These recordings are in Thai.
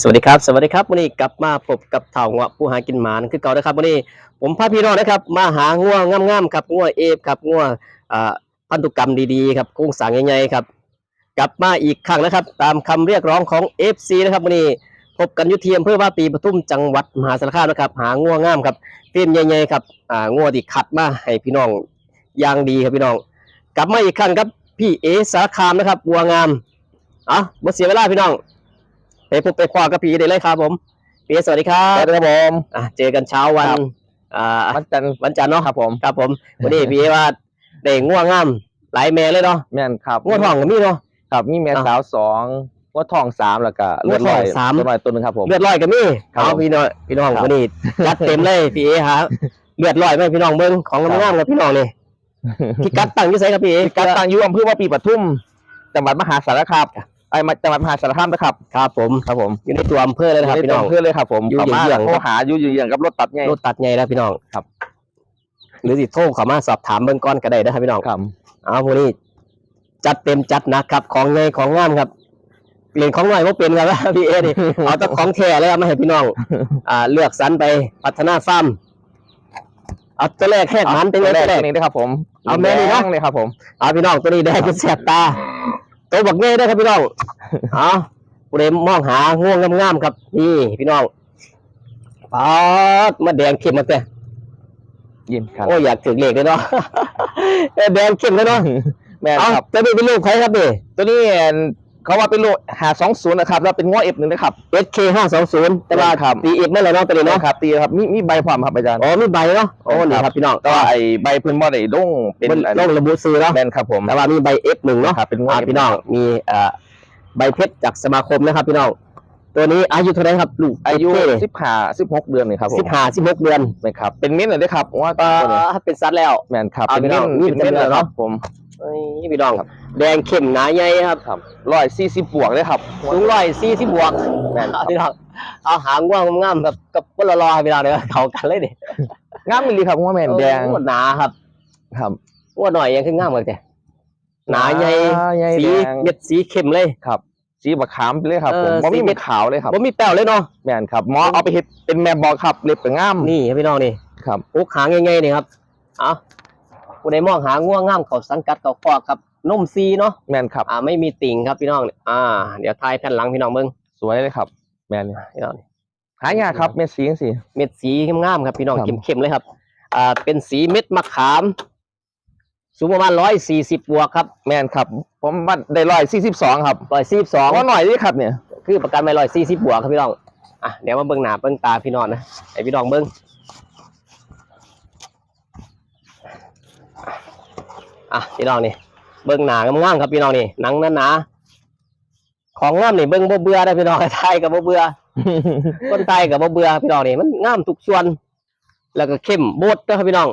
สวัสดีครับ สวัสดีครับวันนี้กลับมาพบกับเถ่างัวผู้หากินหมานคือเก่านะครับวันนี้ผมพาพี่น้องนะครับ มาหางัวงามๆครับงัวเอฟครับงัวอ่าพันธุกรรมดีๆครับโครงสร้างใหญ่ๆครับ กลับมาอีกครั้งนะครับ ตามคำเรียกร้องของ FC นะครับวันนี้พบกันยุทีอำเภอว่าปีปทุมจังหวัดมหาสารคามนะครับ หางัวงามครับเฟรมใหญ่ๆครับอ่างัวที่คัดมาให้พี่น้องอย่างดีครับพี่น้อง กลับมาอีกครั้งครับพี่เอสารคามนะครับวัวงาม อะมาเสียเวลาพี่น้อง ไปพบไปคว้ากับพี่ได้เลยครับผมพี่เอสวัสดีครับสวัสดีครับผมอะเจอกันเช้าวันครับอ่าวันจันทร์วันจันทร์เนาะครับผมครับผมวันนี้พี่เอว่าได้ง่วงงามหลายแม่เลยเนาะแม่นครับง่วงทองก็มีเนาะครับมีแม่อะสาวสองวัวทองสามแล้วก็วัวทองสามเลือดลอยตัวหนึงครับผมเลือดลอยก็มีครับเอาผมพี่น้องพี่น้องครับวันนี้จัดเต็มเลยพี่เอฮะเลือดลอยไหมพี่น้องเบิ้งของครับงามๆกับพี่น้องนี่พี่กัดตั้งอยี่ไสครับพี่เอการตั้งอยุ่อำเภอว่าปีปทุมจังหวัดมหาสารคามไอ้ยมาจังหวัดมหาสารคามนะครับครับผมครับผมอยู่ในตัวอำเภอเลยนะครับพี่น้องเพื่อนเลยครับผมอยู่เข้ามาเยื้องๆโทรหาอยู่เยื้องๆกับรถตัดไงรถตัดใหญ่แล้วพี่น้องครับ หรือสิโทรเข้ามาสอบถามเบื้องก่อนก็ได้นะครับพี่น้องครับเอาพวกนี้จัดเต็มจัดหนักครับ ของเงยของงามครับเล่นของหน่อยว่าเป็นครับพี่เอนี่เอาแต่ของแท้เลยครับมาให้พี่น้อง อ่า เลือกสรรไปพัฒนาฟาร์มเอาตัวแรกแค่มันเป็นไงแรตัวกแรกตัวนี้นะครับผม เอาแม่นี่นะเลยครับผม เอาพี่น้องตัวนี้แดงเป็นแสบตา ตัวบักเง่ได้ครับพี่น้องเอาผู้ใดมองหาง่วงงามๆครับ นี่พี่น้องป๊าดมาแดงเข้มมาแต่ยินครับโอ้ยอยากถึงเลขเลยเนาะแดงเข้มเลยเนาะแม่นเอาครับตัวนี้เป็นลูกใครครับนี่ตัวนี้ เขาว่าเป็นโลหาสองศูนย์นะครับแล้วเป็นง้อเอฟหนึ่งนะครับ SK ห้าสองศูนย์แต่ว่าครับ ตีเอ็ดไม่เลยเนาะตัวนี้นะเนาะครับตีครับมีมีใบความครับอาจารย์อ๋อมีใบเนาะโอ้นี่ครับพี่น้องแต่ว่าไอ้ใบเพื้นบ่ได้ด้งเป็นมันอันต้องระบุซื้อเนาะแม่นครับผมแต่ว่ามีใบ F หนึ่งเนาะ ครับเป็นง้ออ่าเอฟพี่น้องมีเอ่อใบเพชรจากสมาคมนะครับพี่น้องตัวนี้อายุเท่าไหร่ครับลูกอายุเท่สิบห้าสิบหกเดือนนี่ครับผมสิบห้าสิบหกเดือนนะครับเป็นเม้นเลยเด้อครับว่าอ่ตัวนี้าเป็นซัดแล้ว แม่นครับเอาเป็นพี่น้เม้อนงนี่เป็นเม้นเป็นเลยเม้นครับผมเอ้ยพี่น้องครับ แดงเข้มหนาใหญ่ครับครับร้อยสี่สิบบวกเลยครับสูงร้อยสี่สิบบวกแม่นครับพี่น้องเอาหางว่างงามๆแบบกับพวกรอๆให้พี่น้องเดี๋ยวเขากันเลยดิงามมิลีครับว่าแม่นแดงโอ้หนาครับ ครับว่าหน่อยยังคืองามกว่าแต่หนาใหญ่ใหญ่สีแดงเม็ดสีเข้มเลยครับสีบักขามไปเลยครับเอผอมว่าสีมีเม็เม็ดดขาวเลยครับผมมีแป้วเลยเนาะแม่นครับหมอเอาไปเฮ็ดเป็นแม่บอกครับเล็บก็งามนี่ครับพี่น้องนี่ครับโอ้หางง่ายๆนี่ครับ เอาผู้ใดมองหาง่วงงามเขาสังกัดเขาฟอกครับ นมซีเนาะแม่นครับ อ่าไม่มีติ่งครับพี่น้องเนี่ยอ่า เดี๋ยวทายแผ่นหลังพี่น้องเบิ้งสวยเลยครับ แม่นเนี่ยพี่น้องนี่หายากครับเม็ดสีจังซี่เม็ดสีงามๆครับพี่น้องครับ เข้มๆเลยครับ อ่า เป็นสีเม็ดมะขาม สูงประมาณร้อยสี่สิบบวกครับแม่นครับ ผมว่าได้ร้อยสี่สิบสองครับร้อยสี่สองว่าหน่อยนี่ครับเนี่ยคือประกันไม่ร้อยสี่สิบบวกครับพี่น้อง อะเดี๋ยวมาเบิ้งหน้าเบิ้งตาพี่น้องนะไอพี่น้องเบิ้งอะพี่น้องนี่ เบิ้งหนางามๆครับพี่น้องนี่หนังหนาๆของงามนี่เบิ้งบ่เบื่อได้พี่น้องไทยกับบ่เบื่อคนไทยกับบ่เบื่อพี่น้องนี่มันงามทุกส่วน แล้วก็เข้มโบดนะครับพี่น้อง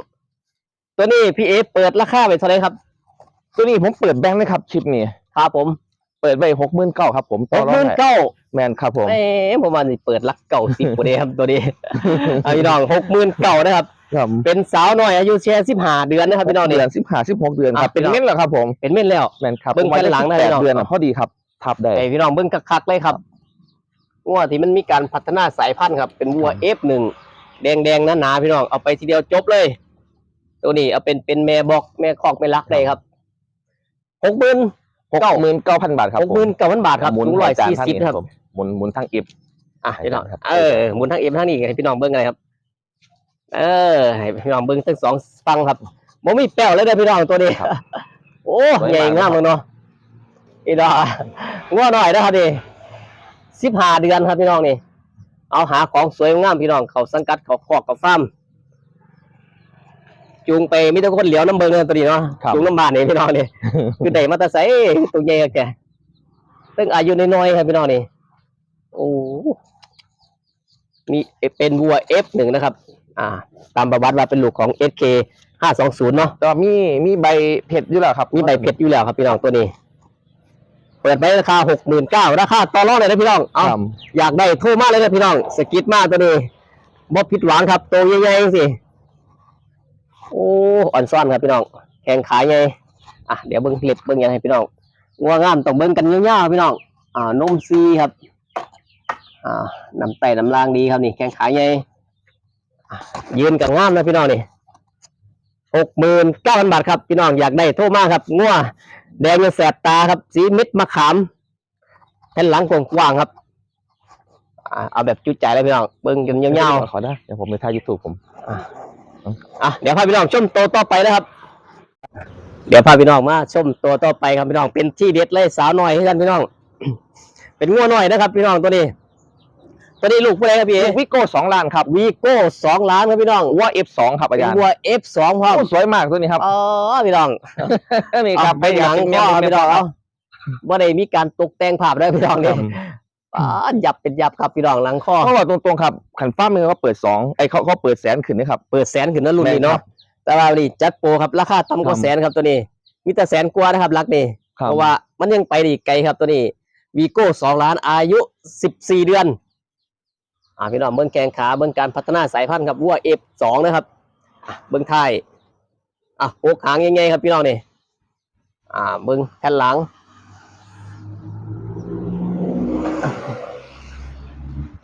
ตัวนี้พี่เอเปิดราคาไปเท่าไหร่ครับ ตัวนี้ผมเปิดแบงค์เลยครับชิปนี้ครับผม เปิดไปหกหมื่นเก้าครับ ผมหกหมื่นเก้า แมนครับผมเอ้ผมว่าสิเปิดลักเก่าสิบกว่าเดีครับตัวนี้อะพี่น้องหกหมื่นเก้านะครับครับเป็นสาวน้อยอายุแค่สิบห้าเดือนนะครับพี่น้องนี่เดือนสิบห้าสิบหกเดือนครับอะเป็นเม็ดเหรอครับผมเป็นเม่นแล้วแมนครับเบิ่งแผ่นหลังได้แปดเนาะเดือนอะพอดีครับทับได้ไอพี่น้องเบิ้งคักๆเลยครับวัวที่มันมีการพัฒนาสายพันธุ์ครับ เป็นวัว F1 แดงๆหนาๆพี่น้องเอาไปทีเดียวจบเลย ตัวนี้เอาเป็นเป็นแม่บอกแม่คอกแม่รักเลยครับหกหมื่น หกหมื่นเก้าพันบาทครับหกหมื่นเก้าพันบาทครับหมุนสูงร้อยจานสี่ท่านสิบนี้ครับผมหมุนหมุนทั้งอิฟอะพี่น้องครับเออหมุนทั้งเอ็มทั้งนี้ให้พี่น้องเบิ้งอะไรครับ เออให้พี่น้องเบิ้งทั้งสองฟังครับโมมีแป้วเลยนะพี่น้องตัวนี้ครับโอ้สวยมากใหญ่งามเลยเนาะอีดอกง้อหน่อยนะครับดิสิบห้าเดือนครับพี่น้องนี่เอาหาของสวยงามพี่น้องเขาสังกัดเขาคอกเขาฟาร์ม จูงไปไมแต่ได้คนเหลียวน้ำเบิ้งเลยตัวนี้เนาะครับ จูงน้ำบานนี่พี่น้องนี่ คือได้มาแต่ใสตัวใหญ่กับแกตึงอายุน้อยๆครับพี่น้องนี่โอ้มีเป็นวัว F1 นะครับ อ่า ตามประวัติว่าเป็นลูกของ SK 520เนาะก็มีมีใบเผ็ดอยู่แล้วครับมีใบเพชรอยู่แล้วครับพี่น้องตัวนี้ เปิดไปราคา69,000ราคาต่อรองเลยนะพี่น้องเอาครับอยากได้โทรมาเลยนะพี่น้อง สกิดมาตัวนี้บ่ผิดหวังครับ ตัวใหญ่ๆสิ โอ้อ่อนซ่อนครับพี่น้องแข่งขายไงอะเดี๋ยวเบิ้งเล็บเบิ้งหยังให้พี่น้องงัวงามต้องเบิ้งกันยาวๆพี่น้องอ่านมซีครับอ่าน้ำไตน้ำลางดีครับนี่แข้งขาใหญ่อะยืนกับง่ามนะพี่น้องนี่หกหมื่นเก้าพันบาทครับพี่น้องอยากได้โทรมาครับงัวแดงเงินแสบตาครับ สีเม็ดมะขามแผ่นหลังกว้างๆครับอ่าเอาแบบจุใจเลยพี่น้องเบิ่งกันยาวๆขอได้เดี๋ยวผมไปถ่ายยูทูบผม อะเดี๋ยวพาพี่น้องชมตัวต่อไปนะครับ เดี๋ยวพาพี่น้องมาชมตัวต่อไปครับพี่น้องเป็นที่เด็ดเลยสาวน้อยให้กันพี่น้อง เป็นงัวน้อยนะครับ พี่น้องตัวนี้ ตัวนี้ลูกผู้ใดครับพี่วิโก้สองล้านครับวีโก้สองล้านครับพี่น้องว่าเอฟสองครับอาเป็นจารย์วัวเอฟสองพร้อมโอ้สวยมากตัวนี้ครับ อ๋อพี่น้อง นี่ครับเอาเป็นหนังเป็นก็เป็นพี่น้องเอาว่าได้มีการตกแต่งภาพได้พี่น้องคเนี่รัยบ อ๋อยับเป็นยับครับพี่น้องหลังข้อเขาบอกตรงๆครับขันฟ้ามือเขาเปิดสองไอ้เขาเขาเปิดแสนขึ้นนะครับเปิดแสนขึ้นนะรุ่นนี้เนาะแต่ว่านี่จัดโปรครับราคาต่ำกว่าครับแสนครับตัวนี้ มีแต่แสนกว่านะครับลักนี่ครับเพราะว่ามันยังไปได้อีกไกลครับตัวนี้วีโก้สองล้านอายุสิบสี่เดือนอ่าพี่น้องเบิ้งแกงขาเบิ้งการพัฒนาสายพันธุ์ครับวัวเอฟสองนะครับอะเบิ้งท้ายอะโอกหางยังไงครับพี่น้องนี่อ่าเบิ้งแผ่นหลัง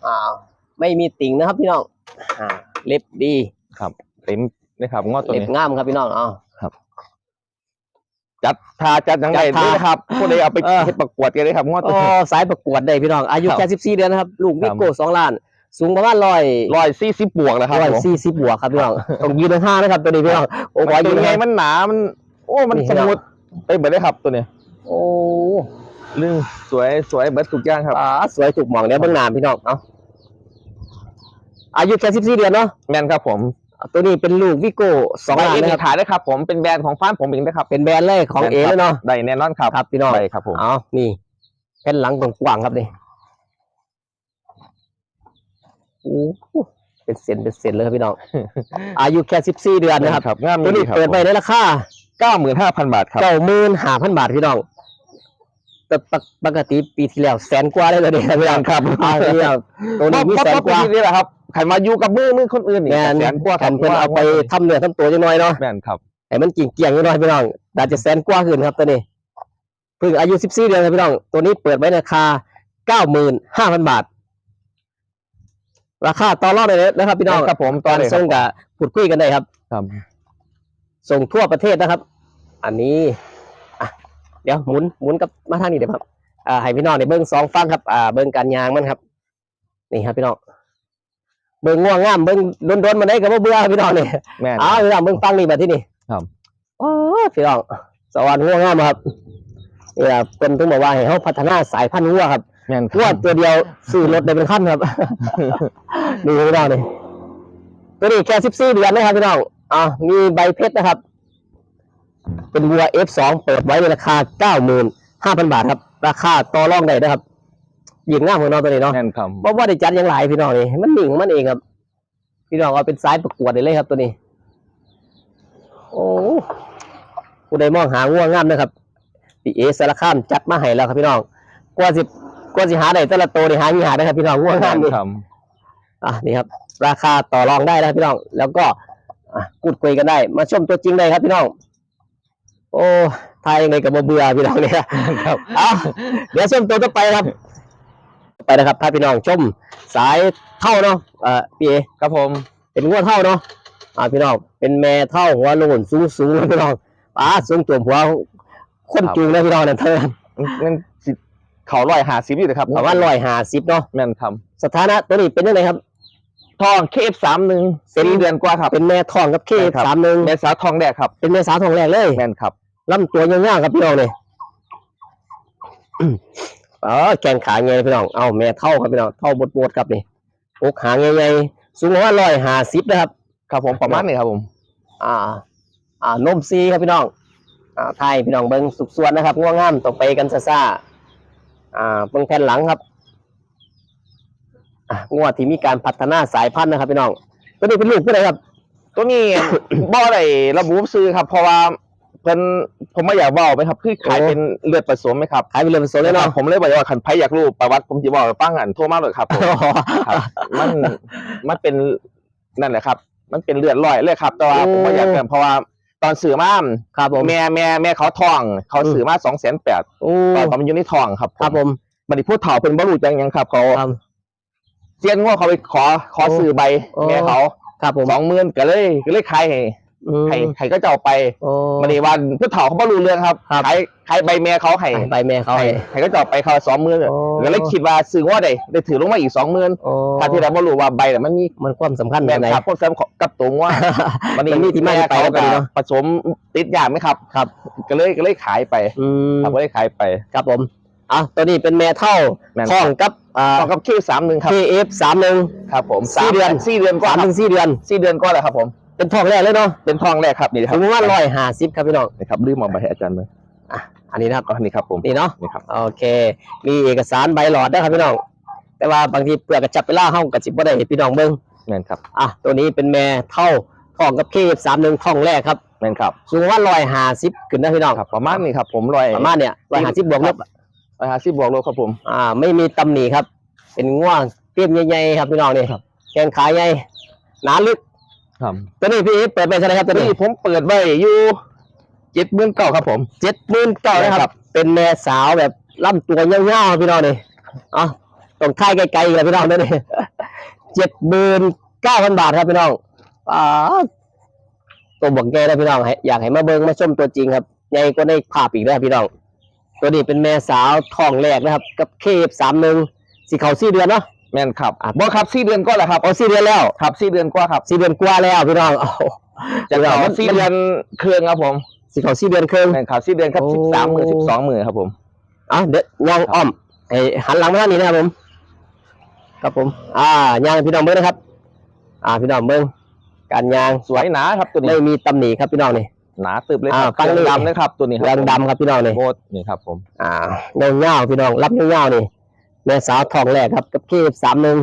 อ่าไม่มีติ่งนะครับพี่น้องอ่าเล็บดีครับเต็มนะครับงอตัวเล็บนี้งามครับพี่น้องอ๋อจัดทาจัดยังไงจัดทาด้วยนะครับพวกนี้เอาไปเออ เฮ็ดประกวดกันเลยครับงอตัวโอ้นี้ สายประกวดได้พี่น้อง อายุครับแค่สิบสี่เดือนนะครับ ลูกครัวิบโก้สองล้าน สูงประมาณร้อยร้อยสี่สิบบวกแล้วครับร้อยผมสี่สิบบวกครับพี่น้องต้องยืนห้านะครับตัวนี้พี่น้องโอ้โอ้ขอยืยนยังไงไงมันหนามัน โอ้มันนี่สครับมูทไปเบิดได้ครับตัวเนี้ยโอ้ ลื่นสวยสวยเบิดทุกอย่างครับอ่าสวยถูกหมองเนี่ยเบื้องหน้าพี่น้องเนาะอายุแค่สิบสี่เดือนเนาะแมนครับผมตัวนี้เป็นลูกวิโก้สองใบล้านเอ็นนะครับขายได้ครับผมเป็นแบรนด์ของฟ้านผมเองนะครับเป็นแบรนด์แรกของเอเลยเนาะได้แน่นอนครับครับพี่น้องใบครับผมเอานี่แผ่นหลังกว้างๆครับนี่โอ้โหเป็นเซนเป็นเซนเลยครับพี่น้องอายุแค่สิบสี่เดือนนะครับครับงามตัวนี้ครับเปิดไปในราคาเก้าหมื่นห้าพันบาทครับเก้าหมื่นห้าพันบาทพี่น้อง แต่ปกปกติปีที่แล้วแสนกว่าได้เลยเนี่ยพี่น้องครับอ่านี่ครับตัวนี้มีเพราะแสนเพราะกว่าปีนี้แหละครับใครมาอยู่กับมือมือคนอื่นนี่แมนแสนกว่าคกัรับนเพื่อนเอาไปทำเนื้อทำตัวจังน้อยเนาะแมนครับให้มันกิ่งเกี่ยงจังน้อยพี่น้องแต่จะแสนกว่าขึ้นครับตัวนี้เพิ่งอายุสิบสี่เดือนครับพี่น้อง ตัวนี้เปิดไว้ในราคาเก้าหมื่นห้าพันบาท ราคาต่อรองได้เลยนะครับพี่น้องครับผมตตออนนเลยคส่รับงกับพูดคุยกันได้ครับ ครับ ส่งทั่วประเทศนะครับ อันนี้อะ เดี๋ยวหมุนหมุนกับมาทางนี้เดี๋ยวครับอ่าให้พี่น้องในเบิ้งสองฟังครับ อ่าเบิ้งการยางมันครับ นี่ครับพี่น้องเบิ้งง่วงงามเบิ้งโดนๆมาได้กับเบื่อครับพี่น้องนี่แมนอ้าวพี่น้องเบิ้งฟังนี่แบบที่นี่ครับ โอ้พี่น้องสวรรค์ง่วงงามครับนี่แหละเป็นต้องบอกว่าให้เขาพัฒนาสายพันธุ์วัวครับแมนควัวรับตัวเดียวซื้อรถได้เป็นขั้นครับ นี่พี่น้องนี่ตัวนี้แค่สิบสี่เดือนนะครับพี่น้องอ่ามีใบเพชรนะครับ เป็นวัว F2 เปิดไว้ในราคาเก้าหมื่นห้าพันบาทครับ ราคาต่อรองได้นะครับยิงง่ามของน้องตัวนี้เนาะแมนครับเพราะว่าได้จัดอยังหลายพี่น้องนี่มันหนิ่งของมันเองครับ พี่น้องเอาเป็นสายประกวดได้เลยครับตัวนี้ โอ้ผู้ใดมองหาง่วงงามนะครับพี่เอสารคามจัดมาให้แล้วครับพี่น้องกว่าสิกว่าสิหาได้แต่ละตัวนี่หามีหาได้ครับพี่น้องง่วงแมงามนนี่ครับอะนี่ครับ ราคาต่อรองได้นะครับพี่น้อง แล้วก็อะพูดคุยกันได้ มาชมตัวจริงได้ครับพี่น้อง โอ้ทายยังไงกับเบื่อพี่น้องเนี่ยครับเอาเดี๋ยวชมตัวต่อไปครับ ไปนะครับพาพี่น้องชมสายเท่าเนาะเอ่อพี่เอครับผมเป็นงวดเท่าเนาะอ่าพี่น้องเป็นแม่เท่าหัวโลนสูงสูงนะพี่น้องป้าสูงตัวหัวคนจูงนะพี่น้องนั่นเท่านั้นมันสิเขาร้อยหาสิบอยู่นะครับประมาณร้อยห้าสิบเนาะแมนครับสถานะตัวนี้เป็นยังไงครับทองเคฟสามหนึ่งเป็นสี่เดือนกว่าครับเป็นแม่ทองกับเคใช่ครับสามหนึ่งแม่สาวทองแดกครับเป็นแม่สาวทองแรกเลยแมนครับ ลำตัวยาวๆครับพี่น้องเลยอ๋อแกงขาไงพี่น้อง เอาแม่เท่าครับพี่น้อง เท่าบดๆครับนี่อกหางใหญ่ๆสูงประมาณร้อยห้าสิบนะครับ ครับผมประมาณนี้ครับผม อ่า อ่านมซีครับพี่น้อง อ่าไทยพี่น้องเบิ้งสุกส่วนนะครับง่วงงามต่อไปกันซ่าๆอ่าเบิ้งแผ่นหลังครับอะงัวที่มีการพัฒนาสายพันธุ์นะครับพี่น้องตัวนี้เป็นลูกผู้ใดครับ ตัวนี้บ่ได้ระบุซื้อครับ เพราะว่าเพิ่นผมไม่อยากบอกไหมครับ คือขายโอ้เป็นเลือดผสมไหมครับขายเป็นเรือผสมเลยครัเนาะบผมเลยบอกว่าคันไผอยากรู้ประวัติผมจะบอกให้ฟังอันโทรมาเลยครับผมครับ มันมันเป็นนั่นแหละครับ มันเป็นเลือดลอยเลยครับ แต่ว่าโอ้ผมไม่อยากเกินเพราะว่าตอนสื่อมาครับผมแม่แม่แม่เขาทอง เขาอืมสื่อมาสองแสนแปดโอ้ตอนผมอยู่ในทองครับครับผมบัดนี้ผู้เฒ่าเป็นบรรลุจังหยังครับ เขาครับเซียนง้อเขาไปขอขอโอ้ซื้อใบโอ้แม่เขาครับผมสองหมื่นก็เลยก็เลยขายให้ อืมให้ให้ก็จะเอาไปโอ้บัดนี้วันผู้เฒ่าเขาบรรลุเรื่องครับครับ ขายขายใบแม่เขาให้ไปแม่เขาให้ให้ให้ก็จะเอาไปเขาสองหมื่นโอ้ ก็เลยคิดว่าซื้อง้อได้ได้ถือลงมาอีกสองหมื่นโอ้ถ้าที่เราบรรลุว่าใบน่ะมันมีมันความสำคัญแบแบบบไหน ครับพวกแซมกับตัวง้อวันนี้มันมีที่มาที่ไปแเขาแล้วกันเนอะ ผสมติดยาไหมครับ ครับ ก็เลยก็เลยขายไปอืมครับก็เลยขายไปครับผมอะตัวนี้เป็นแม่เท่าแม่นท้องกับอ่า ต่อกับคิวสามหนึ่งครับ KF สามหนึ่ง ครับผมสี่เดือน สี่เดือนกว่าสามคถึรับงสี่เดือน สี่เดือนกว่าแล้วครับผม เป็นท้องแรกเลยเนาะเป็นทองแรกครับนี่ครัถึงว่าร้อยห้าสิบครับพี่น้องนี่ครับลืมเอาไปให้อาจารย์เลยอันนี้นะครับอ๋อนี่ครับผมนี่เนาะนี่ครับ โอเค มีเอกสารใบหลอดด้วยครับพี่น้องแต่ว่าบางทีเปลือกกระจับไปล่าห้องกับจิบบ่ได้เห็นพี่น้องเบิ่งแม่นครับอะตัวนี้เป็นแม่เท่าท้องกับ KF สามหนึ่งท้องแรกครับแม่นครับสูงว่าร้อยห้าสิบขึ้นนะพี่น้องครับประมาณนี้ครับผมร้อยประมาณเนี่ยร้อยห้าสิบบวกลบร้อยห้าสิบบวกลบครับผม อ่าไม่มีตำหนิครับ เป็นง่วงเปี้ยมใหญ่ๆครับพี่น้องนี่ครับแขนขาใหญ่หนาลึก ครับตัวนี้พี่เปิดไปเท่าไหรครับตัวนี้นี่ผมเปิดไว้อยู่เจ็ดหมื่นเก้าครับผมเจ็ดหมื่นเก้านะคครัรับบเป็นแม่สาวแบบล่ำตัวยาวๆพี่น้องนี่เอะต้องค่ายไกลๆเลยพี่น้องนี่เจ็ดหมื่นเก้าพันบาทครับพี่น้องอ่าตัวบอกแกนะพี่น้องให้อยากให้มาเบิ้งมาชมตัวจริงครับใหญ่กว่าในภาพอีกนะครับพี่น้อง ตัวนี้เป็นแม่สาวท้องแรกนะครับ กับเคฟสามหนึ่งสีเขาสี่เดือนเนาะ แม่นครับอะ บ่ครับสี่เดือนก็แล้วครับเอาสี่เดือนแล้วครับสี่เดือนกว่าครับสี่เดือนกว่าแล้วพี่น้องเอาจะพี่น้องเขามันสี่มันเดือนเครื่องครับผมสีเขาสี่เดือนครึ่งแม่นครับสี่เดือนครับโอ้สิบสามหมื่นสิบสองหมื่นครับผมอะเดี๋ยวย่างอ้อมให้หันหลังมาทางนี้นะครับผม ครับผม อ่าย่างให้พี่น้องเบิ้งนะครับ อ่าพี่น้องเบิ้งการย่างสวยหนาครับตัวนี้ไม่มีตำหนิครับพี่น้องนี่หนาตึบเลยคอ่ารับฟังเครื่องนี่ดำนะครับตัวนี้คแรรับงดำครับพี่น้องนี่โคตรนี่ครับผม อ่าเงาเงาๆพี่น้องรับเงาเงาๆนี่ แม่สาวทองแรกครับ กับเคสามหนึ่ง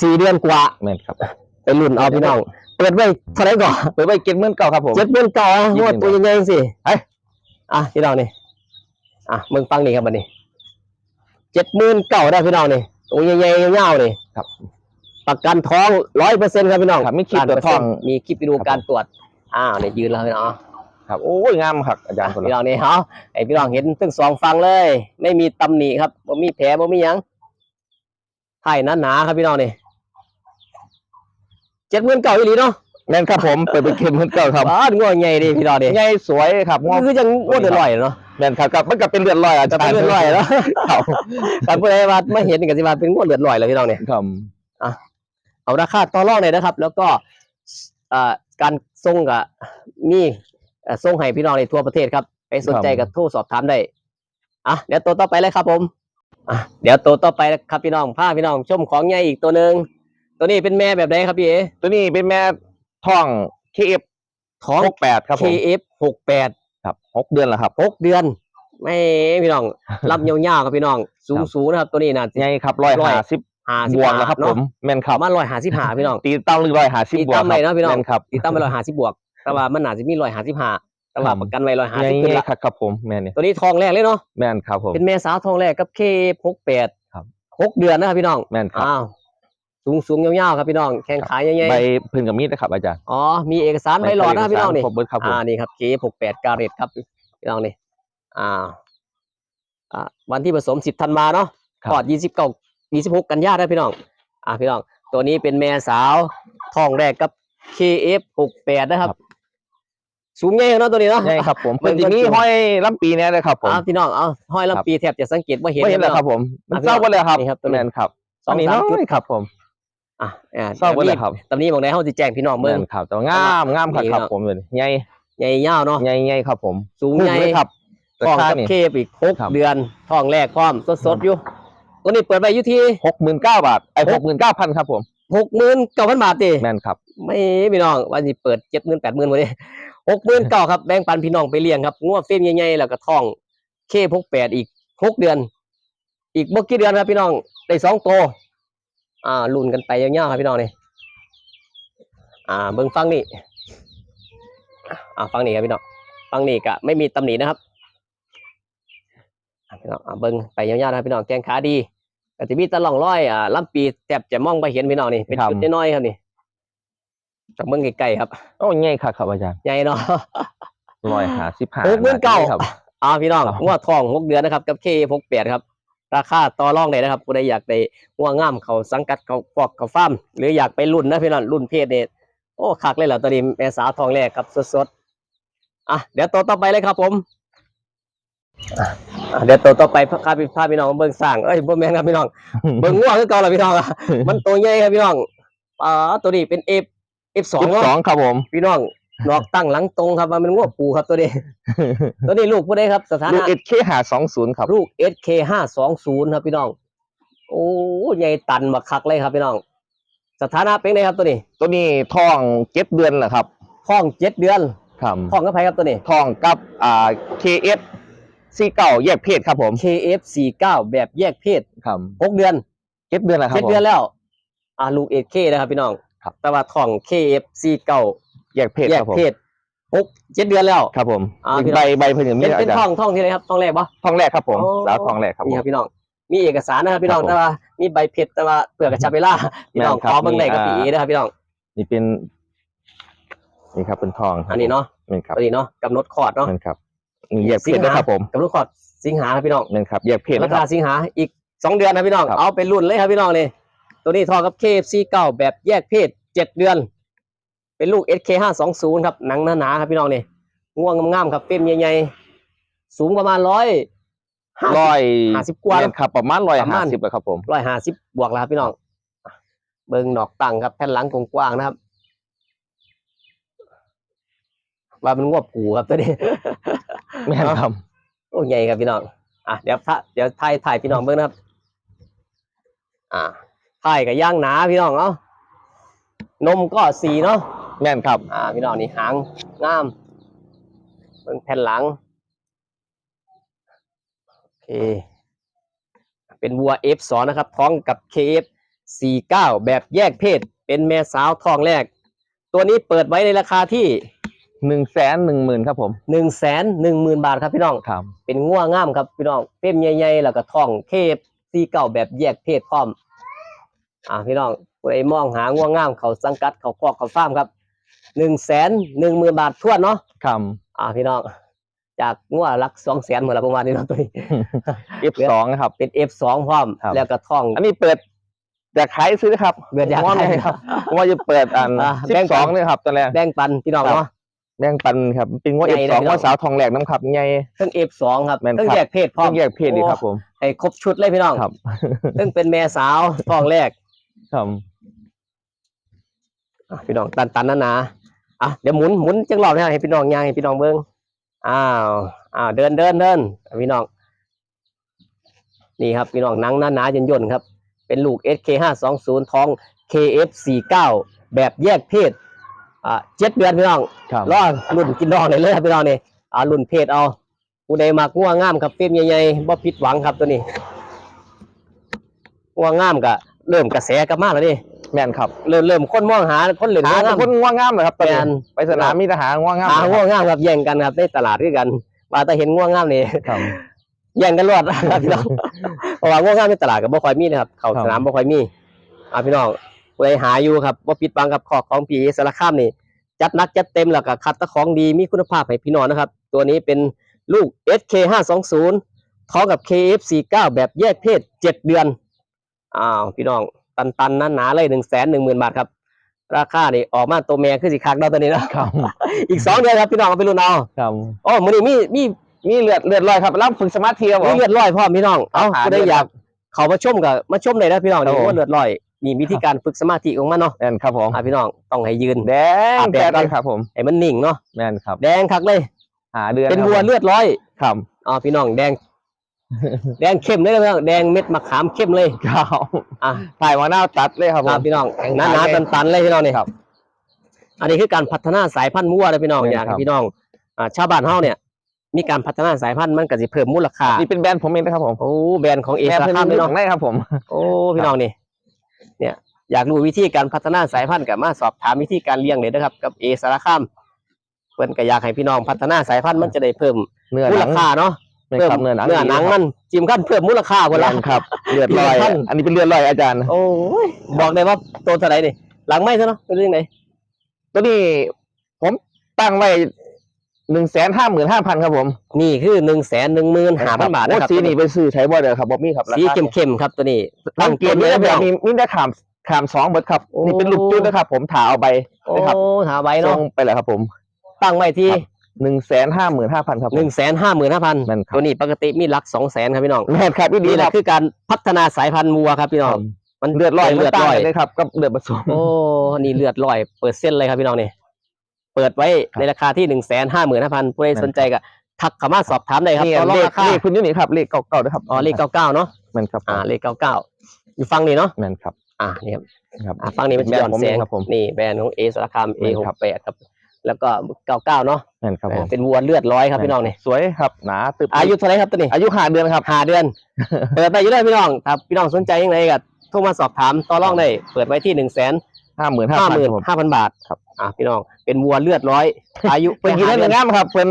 สี่เดือนกว่าแม่นครับไปรุ่นเอาพี่น้องเปิดไว้เท่าไหรก่อนเปิดไว้เจ็ดหมื่นเก้าครับผม เจ็ดหมื่นเก่าอะงวดตัวยังไงสิเอ้ย อะพี่น้องนี่อะมึงฟังนี่ครับบันนี้เจ็ดหมื่นเก่าได้พี่น้องนี่ตัวใหญ่ๆเงาๆนี่ครับ ประกันท้องร้อยเปอร์เซ็นต์ครับพี่น้องครับมีคลิปตรวจท้อง100%มีคลิปไปดูการตรวจอ่าเนี่ยยืนแล้วพี่น้อง ครับโอ้ยงามครับอาจารย์คนพี่ละน้องนี่เขาไอพี่น้องเห็นทั้งสองฟังเลย ไม่มีตำหนิครับบ่มีแผลบ่มีหยังไข่หนาๆครับพี่น้องนี่เจ็ดหมื่นเก่าอีหลีเนาะแม่นครับผมเปิดเป็นเจ็ดหมื่นเก้าครับบ้านง่วงใหญ่ดิพี่น้องนี่ใหญ่สวยครับงอคือจังง่วงเดือดร้อยเนาะแม่นครับครับมันก็เป็นเลือดลอยอาจารย์เป็นเลือดลอยเนาะครับการผู้ใดว่าไม่เห็นกันสิว่าเป็นง่วงเดือดร้อยเลยพี่น้องนี่ ครับเอาราคาต่อรองเลยนะครับ แล้วก็อ่าการส่งกับมีเอ่อ ส่งให้พี่น้องในทั่วประเทศครับไปสนใจกับโทรสอบถามได้อะเดี๋ยวตัวต่อไปเลยครับผมอะเดี๋ยวตัวต่อไปนะครับพี่น้องพาพี่น้องชมของใหญ่อีกตัวหนึ่งตัวนี้เป็นแม่แบบไหนครับพี่เอตัวนี้เป็นแม่ท้อง KF ท้องหกแปดครับผม KF หกแปดครับหกเดือนแล้วครับหกเดือนไม่พี่น้องรับยาวๆครับพี่น้อง สูงครับสูงนะครับ ตัวนี้นะใหญ่ครับร้อยร้อยห้าสิบหาบวกแล้วครับผมแม่นคปรับระมาณร้อยหาสิบหาพี่น้องตีตั้งหรือร้อยห้าสิบตีบวกตั้งไว้เนาะพี่น้องแม่นครับตีตั้งไปร้อยหาสิบบวก แต่ว่ามันอาจจะมีร้อยหาสิบห้าแต่ว่าครับประกันไว้ร้อยหาใหญ่สิบขึ้นละครับครับผมแม่นนี่ตัวนี้ทองแรกเลยเนาะแม่นครับผมเป็นแม่สาวทองแรกกับเคหกแปดครับหกเดือนนะครับพี่น้องแม่นครับอ้าวสูงสูงยาวๆครับพี่น้องแข้งขาใหญ่ใบพื้นกับมีดนะครับอาจารย์ๆอ๋อมีเอกสารใบหลอดนะครับพี่น้องนี่ครบเบิดครับผมอ่านี่ครับเคหกแปดการเรตครับพี่น้องนี่อ่าอ่าวันที่ผสมสิบธันวาเนาะครับกอดยี่สิบเก้ายี่สิบหกกันยาได้พี่น้องอ่าพี่น้องตัวนี้เป็นแม่สาวทองแรกกับ KF หกแปดนะครับ สูงใหญ่เนาะตัวนี้เนาะใช่ครับผมเบิ่เป็นงที่เบิ่นี้งห้อยลำปีเนี่ยเลยครับผมอ่าพี่น้องเอาห้อยครับลำปีแทบจะสังเกตว่าเห็นไม่เห็นแล้วครับผมมันเศร้าไปเลยครับนี่ครับตัวนี้แม่นครับสองนนี้สามน้จุดอยครับผมอะอ่าเศร้าไปเลยครับตอนนี้บอกได้เฮาสิแจ้งพี่น้องเบิ่แม่งนครับแต่ว่างามงามครับนี่ครับเนาะผมเลยใหญ่ใหญ่ยาวเนาะใหญ่ใหญ่ครับผมสูงหุ้มใหญ่เลยครับทองราคากับนี่เคฟอีกหกครับเดือนทองแรกพร้อมสดๆอยู่ตัวนี้เปิดไปอยู่ที่หกหมื่นเก้าบาทไอ้หหกกหมื่นเก้าพันครับผมหกหมื่นเก้าพันบาทดิแม่นครับ ไม่พี่น้องวันนี้เปิดเจ็ดหมื่นแปดหมื่นวันนี้ หกหมื่นเก้าครับแบ่งปันพี่น้องไปเลี้ยงครับงวดเฟ้มใหญ่ๆแล้วก็ทองเคพกแปดอีกหกเดือน อีกบ่กี่เดือนครับพี่น้องได้สองโตวอ่าลุ้นกันไปยาวๆครับพี่น้องนี่อ่าเบิ่งฟังนี่อ่าฟังนี่ครับพี่น้องฟังนี่ก็ไม่มีตำหนินะครับอ่าพี่น้องอ่าเบิ่งไปยาวๆนะครับพี่น้องแกงขาดีก็จะมีตะล่องร้อยอ่าลำปีแทบจะมองไปเห็นพี่น้องนี่เป็นครับจุดน้อยๆครับนี่ จากเบิ่งไกลๆครับโอ้ใหญ่ครับครับอาจารย์ใหญ่เนาะร้อยห้าสิบห้าหกหมื่นเก้าครับอ่าพี่น้องครับงวดทองหกเดือนนะครับ กับเคหกแปดครับ ราคาต่อรองได้นะครับผู้ใดอยากได้งัวงามเขาสังกัดเขาฟอกเขาฟาร์มหรืออยากไปรุ่นนะพี่น้องรุ่นเพศเนี่ยโอ้คักเลยเหรอตัวนี้แม่สาวทองแรกครับสดๆอะเดี๋ยวตัวต่อไปเลยครับผมอะอะเดี๋ยวตัวต่อไปพาพี่พาพี่น้องเบิ่งสร้างเอ้ยบ่แม่นครับพี่น้องเบิ่งงัวคือเก่าแล้วพี่น้องอะมันตัวใหญ่ครับพี่น้องอ่าตัวนี้เป็น F F2 สิบเนาะสองครับผม พี่น้องนอกตั้งหลังตรงครับมันเป็นงัวปูครับตัวนี้ ตัวนี้ลูกผู้ใดครับสถาลูกนะเอสเคหาสองศูนย์ครับ ลูก SK ห้าสองศูนย์ครับพี่น้อง โอ้ใหญ่ตันบักคักเลยครับพี่น้อง สถานะเป็นไงครับตัวนี้ตัวนี้ท้องเจ็ดเดือนเหรอครับท้องเจ็ดเดือนครับท้องกับไผครับตัวนี้ท้องกับอ่าเคเอสซีเก่าแยกเพศครับผม KF49 แบบแยกเพศครับหกเดือน เจ็ดเดือนแล้วครับเจ็ดผม เดือนแล้ว อ่าลูก SK นะครับพี่น้อง ครับ แต่ว่าท้อง KF49 แยกเพศแยคกรับผมเพศหกเจ็ดเดือนแล้ว ครับผมอ่าพี่น้อง ใบใบเพิ่นอย่างเป็นี้นเป็นอาจารท้องย์ท้องที่ไหนครับท้องแรกปะ ท้องแรกครับผมโอ้สาวท้องแรกครับผนี่ม ครับพี่น้อง มีเอกสารนะครับพี่น้องครับผมแต่ว่ามีใบเพชรแต่ว่าเปลือกกระชับเวลาพี่น้องแม่นครับขอเบิ่งได้กับมีพี่อ่าเอนะครับพี่น้อง นี่เป็นนี่ครับเป็นทองครับอันนี้เนาะนี่ครับตัวนี้เนาะกำหนดคลอดเนาะ นี่ครับนี่แยกเพศนะครับผมกำหนดคลอดสิงหาครับพี่น้องนี่ครับแยกเพศรานะคคารับ สิงหาอีกสองเดือนนะพี่น้อง ครับ เอาเป็นรุ่นเลยครับพี่น้องนี่ ตัวนี้ทอกับ KFC เก้าแบบแยกเพศเจ็ดเดือน เป็นลูก SK ห้าสองศูนย์ครับหนังหนาๆครับพี่น้องนี่ง่วงงามๆครับเป้มใหญ่ๆสูงประมาณร้อยร้อยห้าสิบกว่าแม่นครับประมาณร้อยประมาห้าณสิบครับผมร้อยห้าสิบบวกแล้วครับพี่น้องอะเบิ่งดอกตังครับแผ่นหลังกว้างๆนะครับ ว่ามันงวบกูครับตัวนี้แม่นครับโอ้ใหญ่ครับพี่น้องอะเดี๋ยวพระเดี๋ยวถ่ายถ่ายพี่น้องเบิ่งนะครับ อ่า ถ่ายกับย่างหนาพี่น้องเนาะนมก็สีเนาะแม่นครับ อ่า พี่น้องนี่หางงามเบิ่งแผ่นหลังโอเคเป็นวัว F2 นะครับ ท้องกับ KF 49แบบแยกเพศ เป็นแม่สาวท้องแรก ตัวนี้เปิดไว้ในราคาที่หนึ่งแสนหนึ่งหมื่นครับผม1 1 0 0 0 0บาทครับพี่น้อง ครับ เป็นง่วงามครับพี่น้อง เป้มใหญ่ๆแล้วก็ท้องเคฟซีเก่าแบบแยกเพศพร้อม อ่าพี่น้องผู้ใดมองหาง่วงามเขาสังกัดเขาคอกเขาฟาร์มครับหนึ่งแสนหนึ่งหมื่นบาททวนเนาะครับอ่าพี่น้องจากง่วลักสองแสนหมดละประมาณนี้เนาะตัวนี้ F2 นะครับ เป็น F2 พร้อม ครับ แล้วก็ท้อง อันนี้เปิดจะขายซื้อครับเปิดอยากว่าขายไงครับว่าจะเปิดอันอ่าสิแบ่งบสปัอนงเลยครับตอนแรก แบ่งปันพี่น้องครับ เนาะ แบ่งปันครับเป็นว่า ใหญ่ F2 เลยพี่น้องว่าสาวทองแหลกน้ำครับใหญ่ เพิ่ง F2 ครับแม่นเพิ่งครับแยกเพศพร้อต้มองแยกเพศดีครับผมไอ้ครบชุดเลยพี่น้องครับ เพิ่งเป็นแม่สาวท้องแรก ครับอะพี่น้องตันตันนะนะอะเดี๋ยวหมุนหมุนจังรอบนะให้พี่น้องย่างให้พี่น้องเบิ้งอ้าวอ้าวเดินเดินเดินอะพี่น้อง นี่ครับพี่น้องหนังหนาหนาๆย่นย่นๆครับ เป็นลูก SK ห้าสองศูนย์ท้อง KF สี่เก้าแบบแยกเพศอ่าเจ็ดเดือนพี่น้องครับ รอรุ่นกินดองได้เลยครับพี่น้องนี่อ่ารุ่นเพศเอาผู้ใดมักง่วงงามครับเฟรมใหญ่ๆบ่ผิดหวังครับตัวนี้ง่วงงามก็ เริ่มกระแสกลับมาแล้วนี่แม่นครับเริ่มเริ่มคนมองหาคนเล่นหาง่วงแต่งามคนง่วงงามเลยครับตอนนี้แม่นไปสนามมีทหารง่วงงามหาเลยง่วงงามครับแย่งกันครับในตลาดด้วยกันว่าแต่เห็นง่วงงามนี่ครับ แย่งกันรอดครับพี่น้องเพราะว่าง่วงงามในตลาดกับบ่ค่อยมีนะครับเขาครับ สนามบ่ค่อยมีอ่าพี่น้องผู้ใดหาอยู่ครับบ่ผิดหวังกับขอของปีสารคามนี่ จัดหนักจัดเต็มแล้วก็คัดแตะของดีมีคุณภาพให้พี่น้องนะครับ ตัวนี้เป็นลูก SK 520ท้องกับ KF 49 แบบแยกเพศ 7 เดือน อ้าวพี่น้องตันตันๆหนาๆเลย1 1 0 0 0 0บาทครับ ราคานี่ออกมาตัวแม่คือสิคักเนาะตัวนี้เนาะครับ อีก2เดือนครับพี่น้องเอาไปรุ่นเอาครับโอ้มื้อนี้มีมีมีเลือดเลือดลอยครับรับฝึกสมาธิครับผมีม เลือดร้อยพร้อมพี่น้องเอาหาผู้ใดเลือด อยากเขามาชมกับมาชมเลยนะพี่น้องครับนี่ผมว่าเลือดร้อยนี่วิธีการฝึกสมาธิของมันเนาะแม่นครับผม อ่าพี่น้องต้องให้ยืน แดงอาบแดแดดงเลยครับผม ให้มันนิ่งเนาะแม่นครับ แดงคักเลย หาเดือนเป็นครับวัวผมเลือดร้อยครับ อ๋อพี่น้องแดง แดงเข้มเลยนะพี่น้องแดงเม็ดมะขามเข้มเลยครับอะถ่ายมาหน้าตัดเลยครับคผรับม พี่น้องแข็งหนาหนาขาตันตันๆเลยพี่น้องนี่ครับ อันนี้คือการพัฒนาสายพันธุ์วัวเลยพี่น้องใช่อยากให้ครับพี่น้องอ่าชาวบ้านเฮาเนี่ย มีการพัฒนาสายพันธุ์มันก็สิเพิ่มมูลค่านี่เป็นแบรนด์ผมเองนะครับผมโอ้แบรนด์ของเอแบรนสาด์เพิ่นคามมีพี่ขน้ององได้ครับผม โอ้พี่น้องนี่เนี่ยอยากรู้วิธีการพัฒนาสายพันธุ์ก็มาสอบถามวิธีการเลี้ยงเลยนะครับ กับเอสารคามเพิ่นก็อยากให้พี่น้องพัฒนาสายพันธุ์มันจะได้เพิ่มเนื้อมูหลนัง ค่าเนาะไม่ เพิ่มครับเนื้อหนังเนื้อหนังมันจิ้มขั้นเพิ่มมูลค่าเวเวลาลาครับเลือดลอยท่านอันนี้เป็นเลือดลอยอาจารย์โอ้ยบอกเลยว่าตัวเท่าไหร่นี่หลังไม่ใช่เนาะเป็นเรื่องไหนตัวนี้ผมตั้งไว้หนึ่งแสนห้าหมื่นห้าพันครับผม นี่คือหนึ่งแสนหนึ่งหมื่นห้าพันบาทนะครับโอ้สีนี่ไปซื้อใช้บ่เด้อครับบ่มีครับราสีคาเข้มๆครับตัวนี้ตั้งเกียรติเลเลยยแบแบบบนี้นี้มีได้ขามขามสองเบิดครับโอ้นี่เป็นลูกจุดนะครับผมถาเอาใบโอ้นะครับหาใบส่เนาะงไปแล้วครับผม ตั้งไว้ที่ครับ หนึ่งแสนห้าหมื่นห้าพันครับผมหนึ่งแสนห้าหมื่นห้าพันแม่นครับตัวนี้ปกติมีหลักสองแสนครับพี่น้องแม่นครับพี่ดีนี่แหคละรับคือการพัฒนาสายพันธุ์วัวครับพี่น้อง มันเลือดลอยเลือดมันต่างลอยกันเลยครับกับเลือดผสม โอ้นี่เลือดลอย เปิดเส้นเลยครับพี่น้องนี่เปิดไว้ครับในราคาที่หนึ่งแสนห้าหมื่นห้าพันผู้ใดแม่นสนใจก็ทักเข้ามาสอบถามได้ครับนี่ต่อรองเลขราคาเลขคุณอยูนี่ครับเลขเก่าๆด้วยครับอ๋อเลขเก้าเก้าเนาะแม่นครับอ่าเลขเก้าเก้าอยู่ฟังนี่เนาะแม่นครับ อ่านี่ครับครับ อ่าฟังนี้มันจะย้อนแสงครับผมนี่แบรนด์ของเอสารคามเอแม่นหครักบแปดครับ แล้วก็เก้าเก้าเนาะแม่นครับผมเป็นวัวเลือดร้อยครับพี่น้องนี่สวยครับหนาตึบอายุเท่าไหรครับตัวนี้อายุห้าเดือนครับห้าเดือนเปิดไปอยู่เลยพี่น้องครับพี่น้องสนใจยังไงก็โทรมาสอบถามต่อรองได้เปิดไว้ที่หนึ่งแสนห้าหมื่นห้าห้าพันหมื่นผมห้าพันบาทครับอ่าพี่น้องเป็นวัวเลือดร้อย อายุเป็นกินได้แค่หนึ่งห้าเดือนงามครับเป็น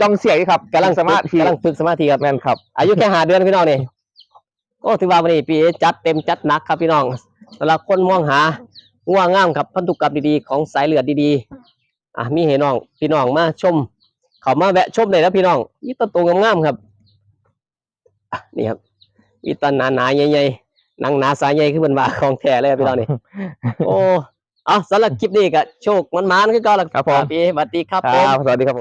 จ้องเสียครับกำลังสมาธิกำลังฝึกสมาธิครับแม่นครับ อายุแค่ห้าเดือนพี่น้องนี่โอ้ถือว่าวันนี้ปีเอจัดเต็มจัดหนักครับพี่น้องสำหรับคนมองหาง่วงงามครับพันธุกรรมดีๆของสายเลือดดีๆ อะมีให้น้อง พี่น้องมาชม เขามาแวะชมเลยแล้วพี่น้องมีต้นโตงามๆครับอะนี่ครับมีต้นหนาๆใหญ่ๆหนังหนาสายใหญ่ขึ้นบนบ่าของแท้เลยครับพี่น้องนี่โอ้เอาสำหรับคลิปนี้ก็โชคมันมานๆคือเก่าละครับผมพี่สวัสดีครับคผมรับสวัสดีครับ